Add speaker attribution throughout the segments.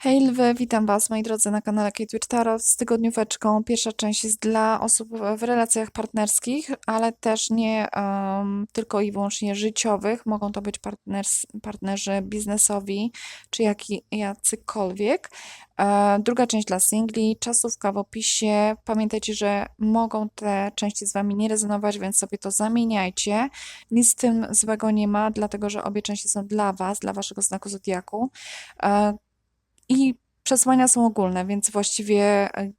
Speaker 1: Hej lwy, witam Was moi drodzy na kanale Kate Tarot z tygodnióweczką. Pierwsza część jest dla osób w relacjach partnerskich, ale też nie um, tylko i wyłącznie życiowych. Mogą to być partners, partnerzy biznesowi czy jaki, jacykolwiek. E, druga część dla singli, czasówka w opisie. Pamiętajcie, że mogą te części z Wami nie rezonować, więc sobie to zamieniajcie. Nic z tym złego nie ma, dlatego że obie części są dla Was, dla Waszego znaku zodiaku. E, i przesłania są ogólne, więc właściwie e,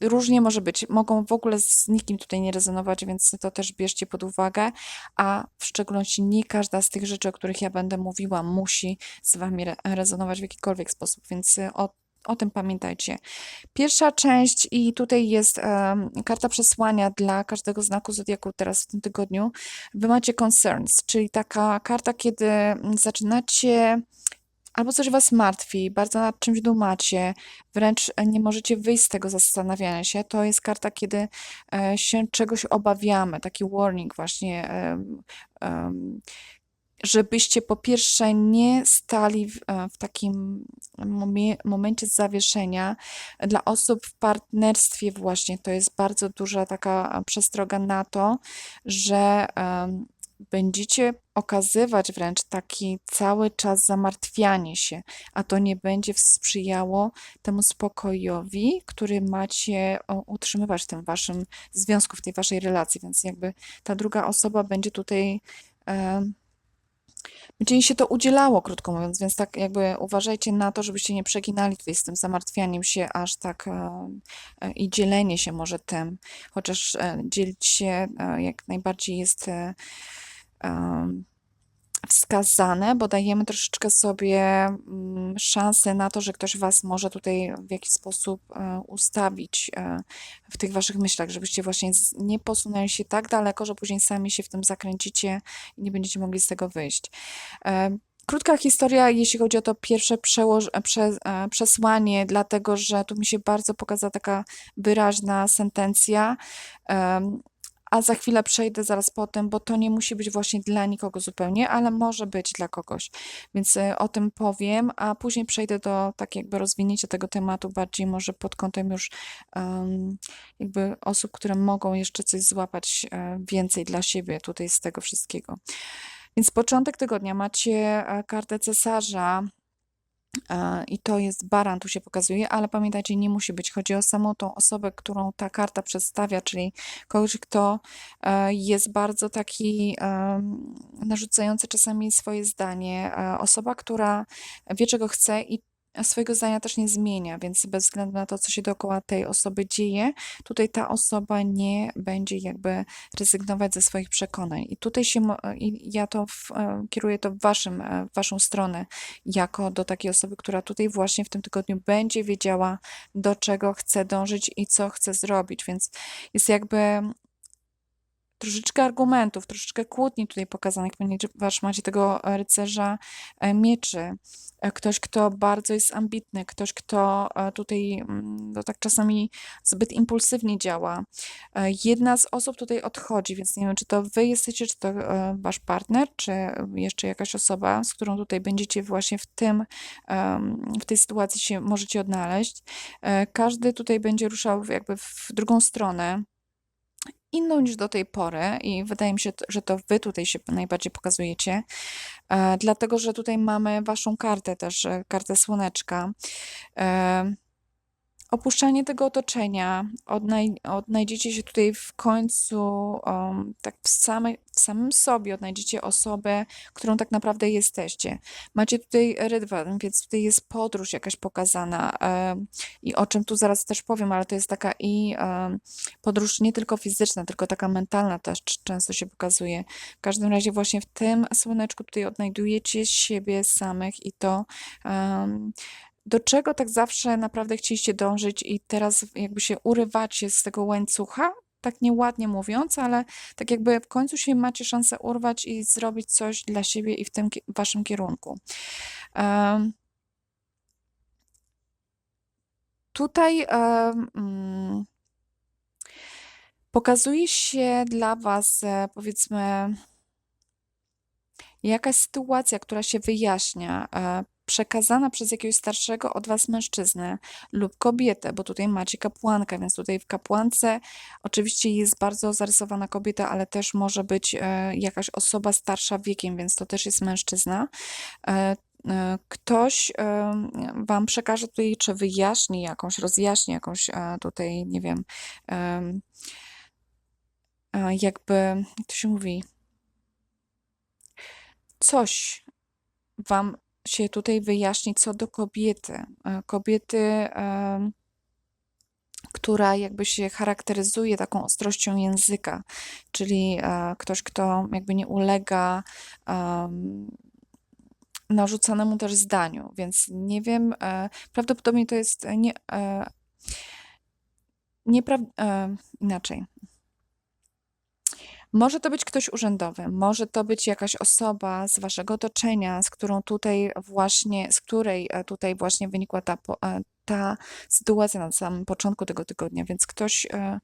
Speaker 1: różnie może być. Mogą w ogóle z nikim tutaj nie rezonować, więc to też bierzcie pod uwagę, a w szczególności nie każda z tych rzeczy, o których ja będę mówiła, musi z Wami re rezonować w jakikolwiek sposób, więc e, o o tym pamiętajcie. Pierwsza część i tutaj jest um, karta przesłania dla każdego znaku zodiaku teraz w tym tygodniu. Wy macie concerns, czyli taka karta, kiedy zaczynacie albo coś was martwi, bardzo nad czymś dumacie, wręcz nie możecie wyjść z tego zastanawiania się, to jest karta, kiedy e, się czegoś obawiamy, taki warning właśnie, żebyście po pierwsze nie stali w, e, w takim momencie zawieszenia. Dla osób w partnerstwie właśnie to jest bardzo duża taka przestroga na to, że będziecie okazywać wręcz taki cały czas zamartwianie się, a to nie będzie sprzyjało temu spokojowi, który macie utrzymywać w tym waszym związku, w tej waszej relacji, więc jakby ta druga osoba będzie tutaj będzie jej się to udzielało, krótko mówiąc, więc tak jakby uważajcie na to, żebyście nie przeginali tutaj z tym zamartwianiem się aż tak e, e, i dzielenie się może tym, chociaż e, dzielić się jak najbardziej jest wskazane, bo dajemy troszeczkę sobie mm, szansę na to, że ktoś Was może tutaj w jakiś sposób e, ustawić e, w tych Waszych myślach, żebyście właśnie nie posunęli się tak daleko, że później sami się w tym zakręcicie i nie będziecie mogli z tego wyjść. E, krótka historia, jeśli chodzi o to pierwsze prze, przesłanie, dlatego że tu mi się bardzo pokazała taka wyraźna sentencja a za chwilę przejdę zaraz po tym, bo to nie musi być właśnie dla nikogo zupełnie, ale może być dla kogoś. Więc y, o tym powiem, a później przejdę do tak jakby rozwinięcia tego tematu bardziej może pod kątem już um, jakby osób, które mogą jeszcze coś złapać um, więcej dla siebie tutaj z tego wszystkiego. Więc początek tygodnia macie e, kartę cesarza, i to jest baran, tu się pokazuje, ale pamiętajcie, nie musi być. Chodzi o samą tą osobę, którą ta karta przedstawia, czyli kogoś, kto e, jest bardzo taki narzucający czasami swoje zdanie. E, osoba, która wie, czego chce i swojego zdania też nie zmienia, więc bez względu na to, co się dookoła tej osoby dzieje, tutaj ta osoba nie będzie jakby rezygnować ze swoich przekonań. I tutaj się, i ja to w, e, kieruję to w, waszym, e, w waszą stronę, jako do takiej osoby, która tutaj właśnie w tym tygodniu będzie wiedziała, do czego chce dążyć i co chce zrobić, więc jest jakby troszeczkę argumentów, troszeczkę kłótni tutaj pokazanych, ponieważ macie tego rycerza e, mieczy, e, ktoś, kto bardzo jest ambitny, ktoś, kto e, tutaj no, tak czasami zbyt impulsywnie działa. Jedna z osób tutaj odchodzi, więc nie wiem, czy to wy jesteście, czy to wasz partner, czy jeszcze jakaś osoba, z którą tutaj będziecie właśnie w tym, w tej sytuacji się możecie odnaleźć. Każdy tutaj będzie ruszał jakby w drugą stronę inną niż do tej pory i wydaje mi się, że to wy tutaj się najbardziej pokazujecie, e, dlatego że tutaj mamy waszą kartę też, e, kartę słoneczka. Opuszczanie tego otoczenia, odnaj odnajdziecie się tutaj w końcu um, tak w, same, w samym sobie, odnajdziecie osobę, którą tak naprawdę jesteście. Macie tutaj rydwan, więc tutaj jest podróż jakaś pokazana um, i o czym tu zaraz też powiem, ale to jest taka i um, podróż nie tylko fizyczna, tylko taka mentalna też często się pokazuje. W każdym razie właśnie w tym słoneczku tutaj odnajdujecie siebie samych i to do czego tak zawsze naprawdę chcieliście dążyć i teraz jakby się urywacie z tego łańcucha, tak nieładnie mówiąc, ale tak jakby w końcu się macie szansę urwać i zrobić coś dla siebie i w tym waszym kierunku. Um, tutaj um, pokazuje się dla was, e, powiedzmy, jakaś sytuacja, która się wyjaśnia. Przekazana przez jakiegoś starszego od was mężczyznę lub kobietę, bo tutaj macie kapłankę, więc tutaj w kapłance oczywiście jest bardzo zarysowana kobieta, ale też może być e, jakaś osoba starsza wiekiem, więc to też jest mężczyzna. E, e, Ktoś wam przekaże tutaj, czy wyjaśni jakąś, rozjaśni jakąś tutaj, nie wiem, em, jakby, jak to się mówi, coś wam się tutaj wyjaśni co do kobiety. E, Kobiety, która jakby się charakteryzuje taką ostrością języka, czyli e, ktoś, kto jakby nie ulega em, narzucanemu też zdaniu, więc nie wiem, e, prawdopodobnie to jest nie, e, niepra- e, inaczej. Może to być ktoś urzędowy, może to być jakaś osoba z waszego otoczenia, z którą tutaj właśnie, z której e, tutaj właśnie wynikła ta, e, ta sytuacja na samym początku tego tygodnia, więc ktoś, e,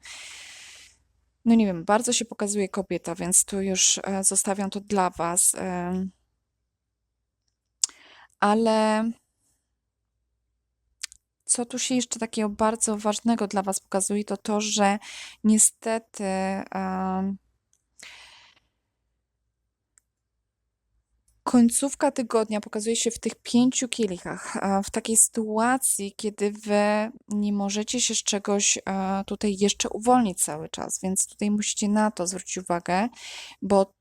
Speaker 1: no nie wiem, bardzo się pokazuje kobieta, więc tu już zostawiam to dla was. Ale co tu się jeszcze takiego bardzo ważnego dla was pokazuje, to to, że niestety em, końcówka tygodnia pokazuje się w tych pięciu kielichach, w takiej sytuacji, kiedy wy nie możecie się z czegoś e, tutaj jeszcze uwolnić cały czas, więc tutaj musicie na to zwrócić uwagę, bo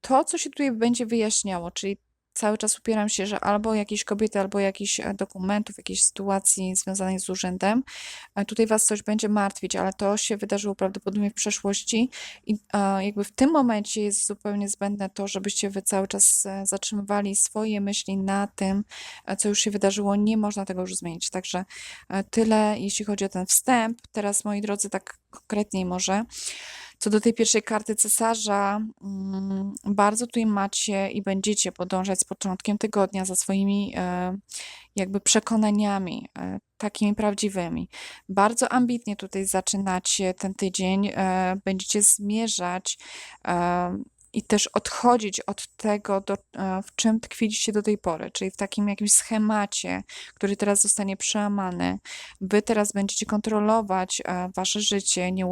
Speaker 1: to, co się tutaj będzie wyjaśniało, czyli cały czas upieram się, że albo jakieś kobiety, albo jakichś e, dokumentów, jakiejś sytuacji związanej z urzędem, e, tutaj was coś będzie martwić, ale to się wydarzyło prawdopodobnie w przeszłości i e, jakby w tym momencie jest zupełnie zbędne to, żebyście wy cały czas zatrzymywali swoje myśli na tym, co już się wydarzyło. Nie można tego już zmienić. Także tyle, jeśli chodzi o ten wstęp. Teraz, moi drodzy, tak konkretniej może. Co do tej pierwszej karty cesarza, mm, bardzo tutaj macie i będziecie podążać z początkiem tygodnia za swoimi e, jakby przekonaniami, e, takimi prawdziwymi. Bardzo ambitnie tutaj zaczynacie ten tydzień, e, będziecie zmierzać i też odchodzić od tego, do, e, w czym tkwiliście do tej pory, czyli w takim jakimś schemacie, który teraz zostanie przełamany. Wy teraz będziecie kontrolować e, wasze życie, nie,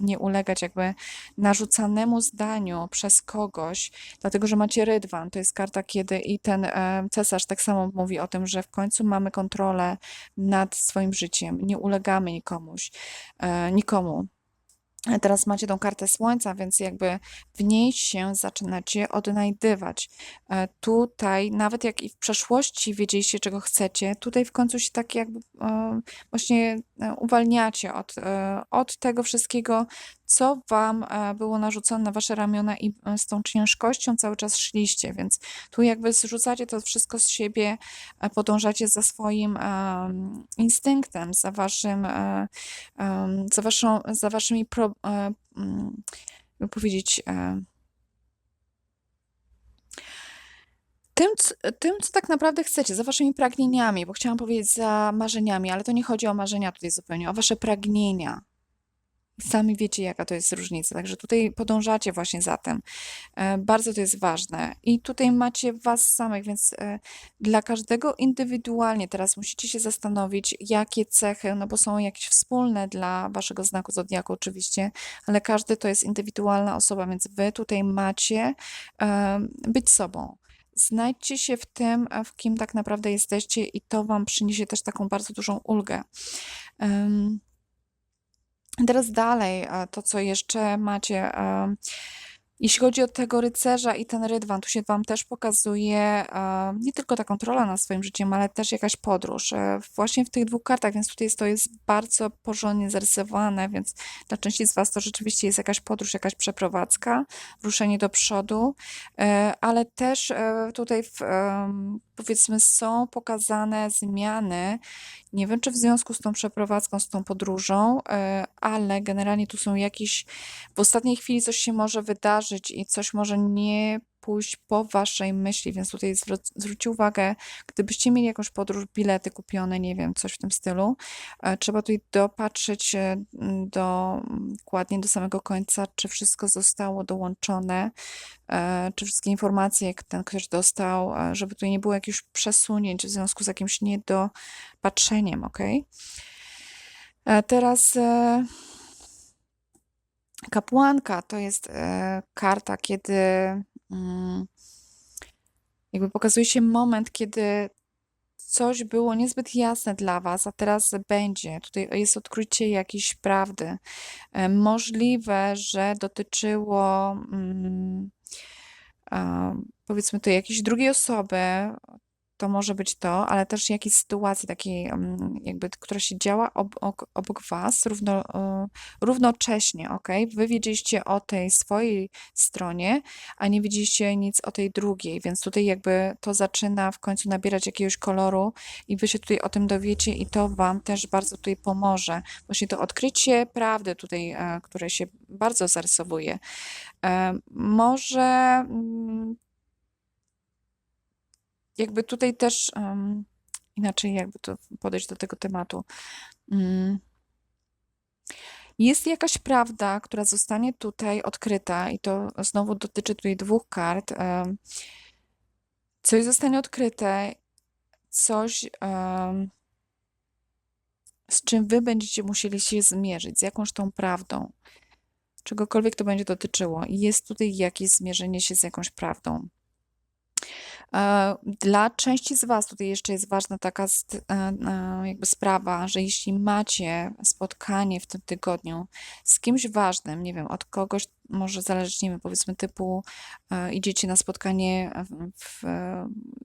Speaker 1: nie ulegać jakby narzucanemu zdaniu przez kogoś, dlatego że macie rydwan. To jest karta, kiedy i ten e, cesarz tak samo mówi o tym, że w końcu mamy kontrolę nad swoim życiem, nie ulegamy nikomuś, nikomu. Teraz macie tą kartę słońca, więc jakby w niej się zaczynacie odnajdywać. E, Tutaj, nawet jak i w przeszłości wiedzieliście, czego chcecie, tutaj w końcu się tak jakby e, właśnie e, uwalniacie od, od tego wszystkiego, co wam e, było narzucone na wasze ramiona i e, z tą ciężkością cały czas szliście, więc tu jakby zrzucacie to wszystko z siebie, e, podążacie za swoim em, instynktem, za waszym, za waszą, za waszymi pro, mm, powiedzieć, tym, tym, co tak naprawdę chcecie, za waszymi pragnieniami, bo chciałam powiedzieć za marzeniami, ale to nie chodzi o marzenia tutaj zupełnie, o wasze pragnienia. Sami wiecie, jaka to jest różnica. Także tutaj podążacie właśnie za tym. E, Bardzo to jest ważne. I tutaj macie was samych, więc e, dla każdego indywidualnie teraz musicie się zastanowić, jakie cechy, no bo są jakieś wspólne dla waszego znaku zodiaku oczywiście, ale każdy to jest indywidualna osoba, więc wy tutaj macie e, być sobą. Znajdźcie się w tym, w kim tak naprawdę jesteście i to wam przyniesie też taką bardzo dużą ulgę. Em, Teraz dalej, e, to co jeszcze macie. Jeśli chodzi o tego rycerza i ten rydwan, tu się Wam też pokazuje e, nie tylko ta kontrola nad swoim życiem, ale też jakaś podróż. E, właśnie w tych dwóch kartach, więc tutaj to jest bardzo porządnie zarysowane, więc dla części z Was to rzeczywiście jest jakaś podróż, jakaś przeprowadzka, ruszenie do przodu, e, ale też tutaj w, powiedzmy są pokazane zmiany. Nie wiem, czy w związku z tą przeprowadzką, z tą podróżą, ale generalnie tu są jakieś w ostatniej chwili coś się może wydarzyć i coś może nie pójść po waszej myśli, więc tutaj zwró- zwróćcie uwagę, gdybyście mieli jakąś podróż, bilety kupione, nie wiem, coś w tym stylu, e, trzeba tutaj dopatrzeć e, do, dokładnie do samego końca, czy wszystko zostało dołączone, e, czy wszystkie informacje, jak ten ktoś dostał, żeby tutaj nie było jakichś przesunięć w związku z jakimś niedopatrzeniem, ok? Teraz kapłanka to jest e, karta, kiedy mm, jakby pokazuje się moment, kiedy coś było niezbyt jasne dla was, a teraz będzie. Tutaj jest odkrycie jakiejś prawdy. E, Możliwe, że dotyczyło mm, powiedzmy to jakiejś drugiej osoby, to może być to, ale też jakiejś sytuacji takiej, mm, jakby, która się działa obok, obok was równo, e, równocześnie, ok? Wy wiedzieliście o tej swojej stronie, a nie wiedzieliście nic o tej drugiej, więc tutaj jakby to zaczyna w końcu nabierać jakiegoś koloru i wy się tutaj o tym dowiecie i to wam też bardzo tutaj pomoże. Właśnie to odkrycie prawdy tutaj, e, które się bardzo zarysowuje. E, Może mm, jakby tutaj też um, inaczej jakby to podejść do tego tematu. Mm. Jest jakaś prawda, która zostanie tutaj odkryta i to znowu dotyczy tutaj dwóch kart. em, Coś zostanie odkryte, coś em, z czym wy będziecie musieli się zmierzyć, z jakąś tą prawdą, czegokolwiek to będzie dotyczyło. Jest tutaj jakieś zmierzenie się z jakąś prawdą. E, Dla części z Was tutaj jeszcze jest ważna taka e, e, jakby sprawa, że jeśli macie spotkanie w tym tygodniu z kimś ważnym, nie wiem, od kogoś może zależeć, nie wiem, powiedzmy typu e, idziecie na spotkanie, w,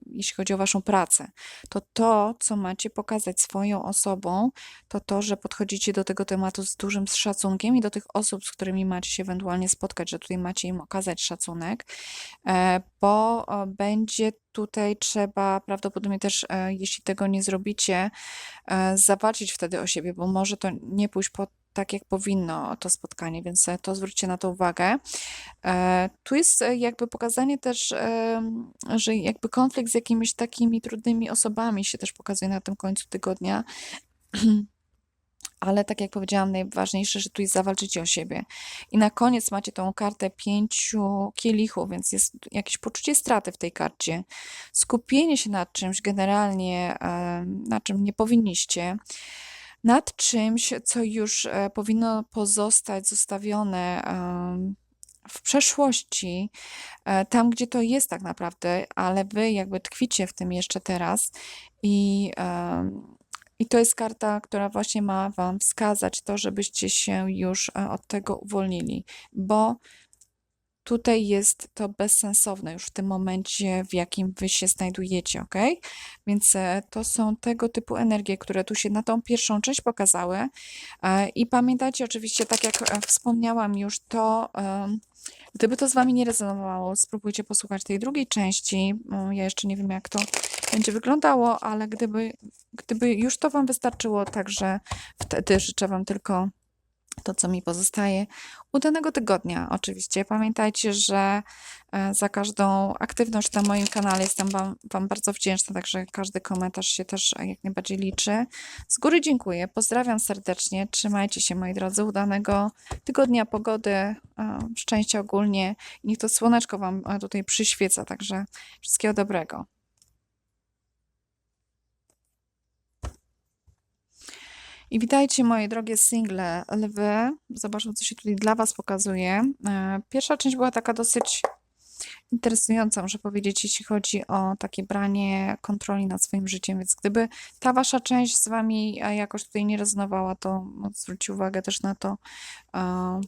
Speaker 1: jeśli chodzi o Waszą pracę, to to, co macie pokazać swoją osobą, to to, że podchodzicie do tego tematu z dużym szacunkiem i do tych osób, z którymi macie się ewentualnie spotkać, że tutaj macie im okazać szacunek, e, bo e, będzie tutaj trzeba prawdopodobnie też, e, jeśli tego nie zrobicie, e, zawalczyć wtedy o siebie, bo może to nie pójść po tak, jak powinno to spotkanie, więc e, to zwróćcie na to uwagę. E, Tu jest e, jakby pokazanie też, że jakby konflikt z jakimiś takimi trudnymi osobami się też pokazuje na tym końcu tygodnia. Ale tak jak powiedziałam, najważniejsze, że tu jest zawalczycie o siebie. I na koniec macie tą kartę pięciu kielichów, więc jest jakieś poczucie straty w tej karcie. Skupienie się nad czymś generalnie, na czym nie powinniście, nad czymś, co już e, powinno pozostać zostawione w przeszłości, e, tam gdzie to jest tak naprawdę, ale wy jakby tkwicie w tym jeszcze teraz i i to jest karta, która właśnie ma Wam wskazać to, żebyście się już e, od tego uwolnili, bo tutaj jest to bezsensowne już w tym momencie, w jakim Wy się znajdujecie, ok? Więc e, to są tego typu energie, które tu się na tą pierwszą część pokazały. E, I pamiętajcie oczywiście, tak jak e, wspomniałam już, to gdyby to z Wami nie rezonowało, spróbujcie posłuchać tej drugiej części. Mm, Ja jeszcze nie wiem, jak to będzie wyglądało, ale gdyby, gdyby już to Wam wystarczyło, także wtedy życzę Wam tylko to, co mi pozostaje. Udanego tygodnia, oczywiście. Pamiętajcie, że e, za każdą aktywność na moim kanale jestem Wam, wam bardzo wdzięczna, także każdy komentarz się też e, jak najbardziej liczy. Z góry dziękuję, pozdrawiam serdecznie, trzymajcie się moi drodzy, udanego tygodnia, pogody, e, szczęścia ogólnie i niech to słoneczko Wam tutaj przyświeca, także wszystkiego dobrego. I witajcie moje drogie single lwy. Zobaczmy, co się tutaj dla Was pokazuje. E, Pierwsza część była taka dosyć interesująca, muszę powiedzieć, jeśli chodzi o takie branie kontroli nad swoim życiem. Więc gdyby ta Wasza część z Wami e, jakoś tutaj nie rezonowała, to no, zwróćcie uwagę też na to, e,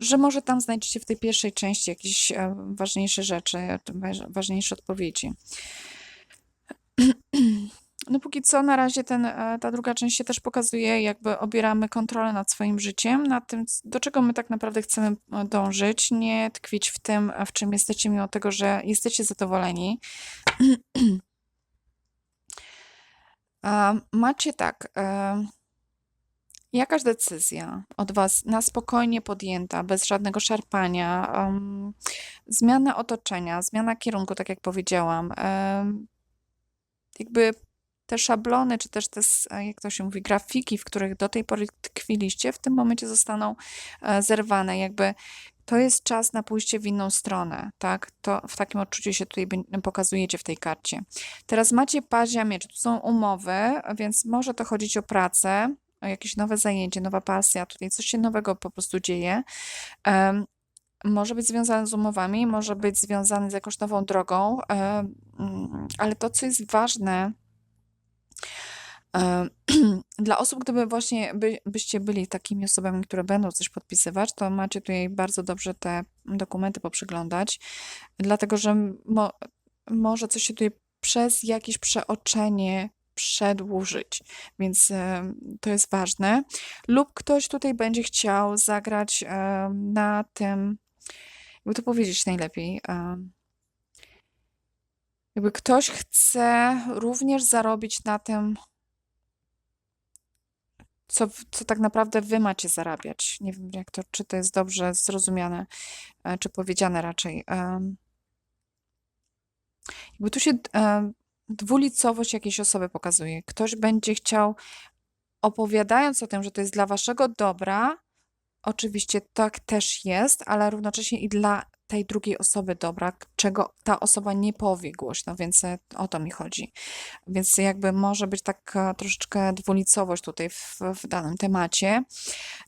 Speaker 1: że może tam znajdziecie w tej pierwszej części jakieś ważniejsze rzeczy, waż- ważniejsze odpowiedzi. No póki co na razie ten, e, ta druga część się też pokazuje, jakby obieramy kontrolę nad swoim życiem, nad tym, do czego my tak naprawdę chcemy e, dążyć, nie tkwić w tym, w czym jesteście, mimo tego, że jesteście zadowoleni. Macie tak, e, Jakaś decyzja od Was na spokojnie podjęta, bez żadnego szarpania, zmiana otoczenia, zmiana kierunku, tak jak powiedziałam, jakby te szablony, czy też te, e, jak to się mówi, grafiki, w których do tej pory tkwiliście, w tym momencie zostaną e, zerwane. Jakby to jest czas na pójście w inną stronę, tak? To w takim odczuciu się tutaj pokazujecie w tej karcie. Teraz macie pazia mieczy, tu są umowy, więc może to chodzić o pracę, o jakieś nowe zajęcie, nowa pasja, tutaj coś się nowego po prostu dzieje. Em, może być związany z umowami, może być związany z jakąś nową drogą, mm, ale to, co jest ważne, Dla osób, gdyby właśnie by, byście byli takimi osobami, które będą coś podpisywać, to macie tutaj bardzo dobrze te dokumenty poprzyglądać, dlatego że mo, może coś się tutaj przez jakieś przeoczenie przedłużyć, więc e, to jest ważne. Lub ktoś tutaj będzie chciał zagrać e, na tym, jakby to powiedzieć najlepiej. Jakby ktoś chce również zarobić na tym, co, co tak naprawdę wy macie zarabiać. Nie wiem, jak to, czy to jest dobrze zrozumiane, e, czy powiedziane raczej. Jakby tu się e, dwulicowość jakiejś osoby pokazuje. Ktoś będzie chciał, opowiadając o tym, że to jest dla waszego dobra, oczywiście tak też jest, ale równocześnie i dla tej drugiej osoby dobra, czego ta osoba nie powie głośno, więc e, o to mi chodzi. Więc jakby może być taka troszeczkę dwulicowość tutaj w, w danym temacie.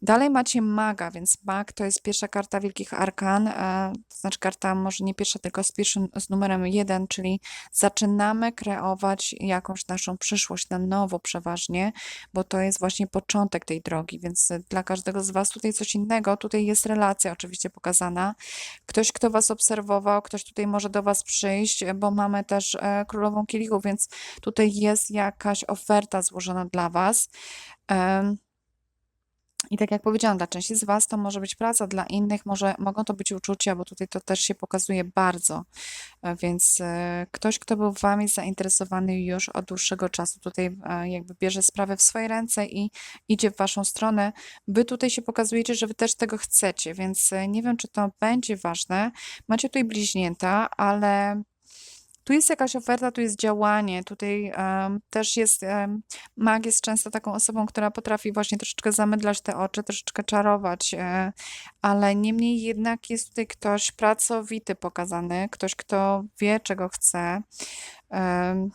Speaker 1: Dalej macie maga, więc mag to jest pierwsza karta Wielkich Arkan, e, to znaczy karta może nie pierwsza, tylko z pierwszym, z numerem jeden, czyli zaczynamy kreować jakąś naszą przyszłość na nowo przeważnie, bo to jest właśnie początek tej drogi, więc e, dla każdego z Was tutaj coś innego, tutaj jest relacja oczywiście pokazana, ktoś, kto Was obserwował, ktoś tutaj może do Was przyjść, bo mamy też e, Królową Kielichów, więc tutaj jest jakaś oferta złożona dla Was. Em, i tak jak powiedziałam, dla części z Was to może być praca, dla innych może, mogą to być uczucia, bo tutaj to też się pokazuje bardzo. E, Więc e, ktoś, kto był Wami zainteresowany już od dłuższego czasu, tutaj e, jakby bierze sprawę w swoje ręce i idzie w Waszą stronę. Wy tutaj się pokazujecie, że Wy też tego chcecie, więc nie wiem, czy to będzie ważne. Macie tutaj bliźnięta, ale tu jest jakaś oferta, tu jest działanie, tutaj em, też jest, um, mag jest często taką osobą, która potrafi właśnie troszeczkę zamydlać te oczy, troszeczkę czarować, e, ale niemniej jednak jest tutaj ktoś pracowity pokazany, ktoś, kto wie, czego chce. em,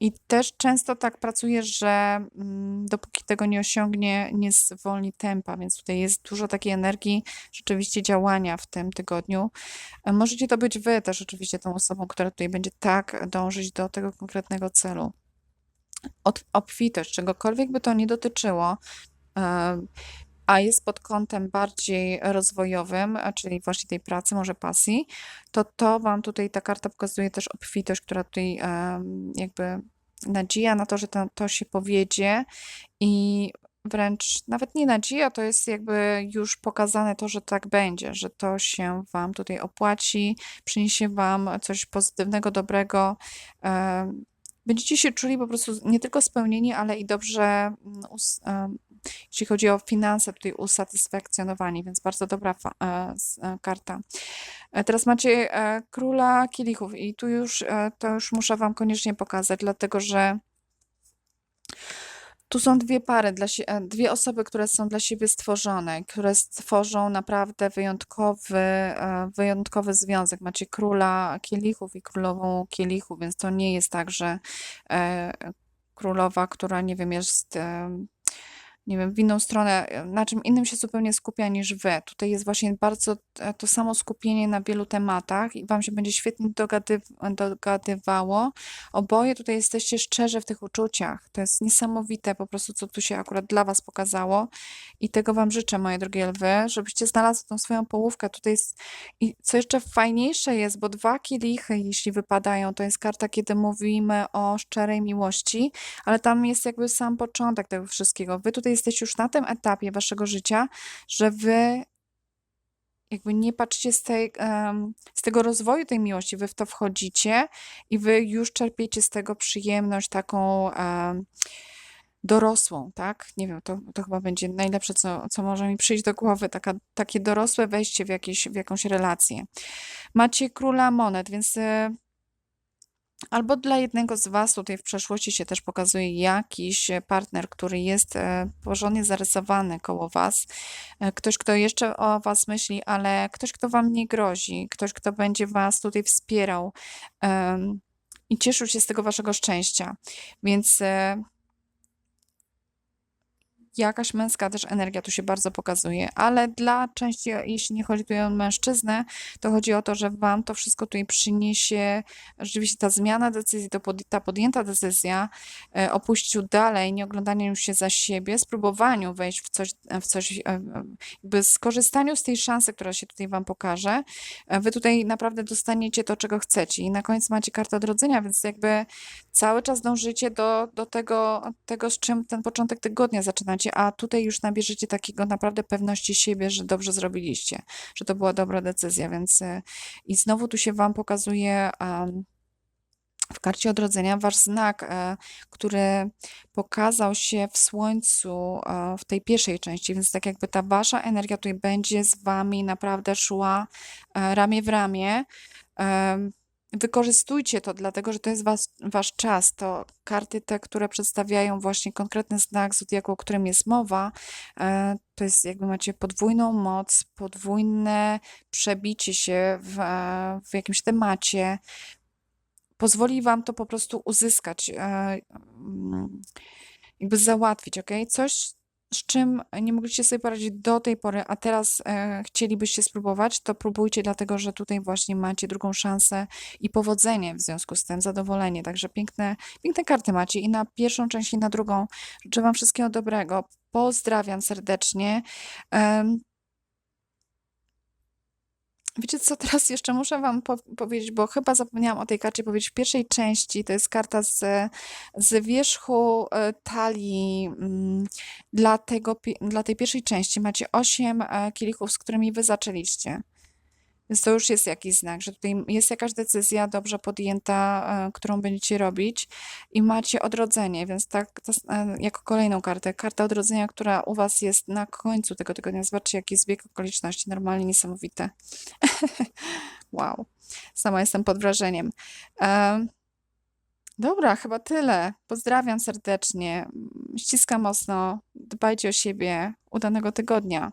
Speaker 1: I też często tak pracuje, że mm, dopóki tego nie osiągnie, nie zwolni tempa, więc tutaj jest dużo takiej energii, rzeczywiście działania w tym tygodniu. E, Możecie to być wy też oczywiście tą osobą, która tutaj będzie tak dążyć do tego konkretnego celu. Od, obfitość, czegokolwiek by to nie dotyczyło, e, a jest pod kątem bardziej rozwojowym, a czyli właśnie tej pracy, może pasji, to to wam tutaj ta karta pokazuje też obfitość, która tutaj em, jakby nadzieja na to, że to, to się powiedzie i wręcz nawet nie nadzieja, to jest jakby już pokazane to, że tak będzie, że to się wam tutaj opłaci, przyniesie wam coś pozytywnego, dobrego. em, Będziecie się czuli po prostu nie tylko spełnieni, ale i dobrze, mm, jeśli chodzi o finanse, tutaj usatysfakcjonowani, więc bardzo dobra e, e, karta. E, Teraz macie króla kielichów i tu już to już muszę wam koniecznie pokazać, dlatego że tu są dwie pary, dla e, dwie osoby, które są dla siebie stworzone, które stworzą naprawdę wyjątkowy, wyjątkowy związek. Macie króla kielichów i królową kielichów, więc to nie jest tak, że królowa, która nie wiem, jest nie wiem, w inną stronę, na czym innym się zupełnie skupia niż wy. Tutaj jest właśnie bardzo e, to samo skupienie na wielu tematach i wam się będzie świetnie dogady, dogadywało. Oboje tutaj jesteście szczerzy w tych uczuciach. To jest niesamowite po prostu, co tu się akurat dla was pokazało i tego wam życzę, moje drogie lwy, żebyście znalazły tą swoją połówkę. Tutaj jest i co jeszcze fajniejsze jest, bo dwa kielichy, jeśli wypadają, to jest karta, kiedy mówimy o szczerej miłości, ale tam jest jakby sam początek tego wszystkiego. Wy tutaj jesteście już na tym etapie waszego życia, że wy jakby nie patrzycie z, tej, z tego rozwoju tej miłości, wy w to wchodzicie i wy już czerpiecie z tego przyjemność taką dorosłą, tak? Nie wiem, to, to chyba będzie najlepsze, co, co może mi przyjść do głowy, taka, takie dorosłe wejście w, jakieś, w jakąś relację. Macie króla monet, więc e, albo dla jednego z Was tutaj w przeszłości się też pokazuje jakiś partner, który jest e, porządnie zarysowany koło Was, e, ktoś, kto jeszcze o Was myśli, ale ktoś, kto Wam nie grozi, ktoś, kto będzie Was tutaj wspierał i cieszył się z tego Waszego szczęścia. Więc e, jakaś męska też energia tu się bardzo pokazuje, ale dla części, jeśli nie chodzi tutaj o mężczyznę, to chodzi o to, że wam to wszystko tutaj przyniesie, rzeczywiście ta zmiana decyzji, to pod, ta podjęta decyzja e, o pójściu dalej, nie oglądaniu się za siebie, spróbowaniu wejść w coś, w coś e, e, jakby skorzystaniu z tej szansy, która się tutaj wam pokaże, e, wy tutaj naprawdę dostaniecie to, czego chcecie i na koniec macie kartę odrodzenia, więc jakby cały czas dążycie do, do tego, tego, z czym ten początek tygodnia zaczynacie, a tutaj już nabierzecie takiego naprawdę pewności siebie, że dobrze zrobiliście, że to była dobra decyzja, więc e, i znowu tu się Wam pokazuje w karcie odrodzenia wasz znak, e, który pokazał się w słońcu e, w tej pierwszej części, więc tak jakby ta wasza energia tutaj będzie z Wami naprawdę szła ramię w ramię. Wykorzystujcie to, dlatego że to jest was, wasz czas. To karty te, które przedstawiają właśnie konkretny znak zodiaku, o którym jest mowa, e, to jest jakby macie podwójną moc, podwójne przebicie się w, e, w jakimś temacie. Pozwoli wam to po prostu uzyskać, e, mm, jakby załatwić, ok? Coś, z czym nie mogliście sobie poradzić do tej pory, a teraz e, chcielibyście spróbować, to próbujcie, dlatego że tutaj właśnie macie drugą szansę i powodzenie w związku z tym, zadowolenie. Także piękne, piękne karty macie i na pierwszą część, i na drugą. Życzę Wam wszystkiego dobrego. Pozdrawiam serdecznie. Em, Wiecie co, teraz jeszcze muszę Wam po powiedzieć, bo chyba zapomniałam o tej karcie powiedzieć. W pierwszej części to jest karta z, z wierzchu e, talii. mm, Dla, tego, dla tej pierwszej części macie 8 kielichów, z którymi Wy zaczęliście. Więc to już jest jakiś znak, że tutaj jest jakaś decyzja dobrze podjęta, e, którą będziecie robić i macie odrodzenie, więc tak e, jako kolejną kartę. Karta odrodzenia, która u Was jest na końcu tego tygodnia. Zobaczcie, jaki jest bieg okoliczności. Normalnie niesamowite. Wow. Sama jestem pod wrażeniem. Em, Dobra, chyba tyle. Pozdrawiam serdecznie. Ściskam mocno. Dbajcie o siebie. Udanego tygodnia.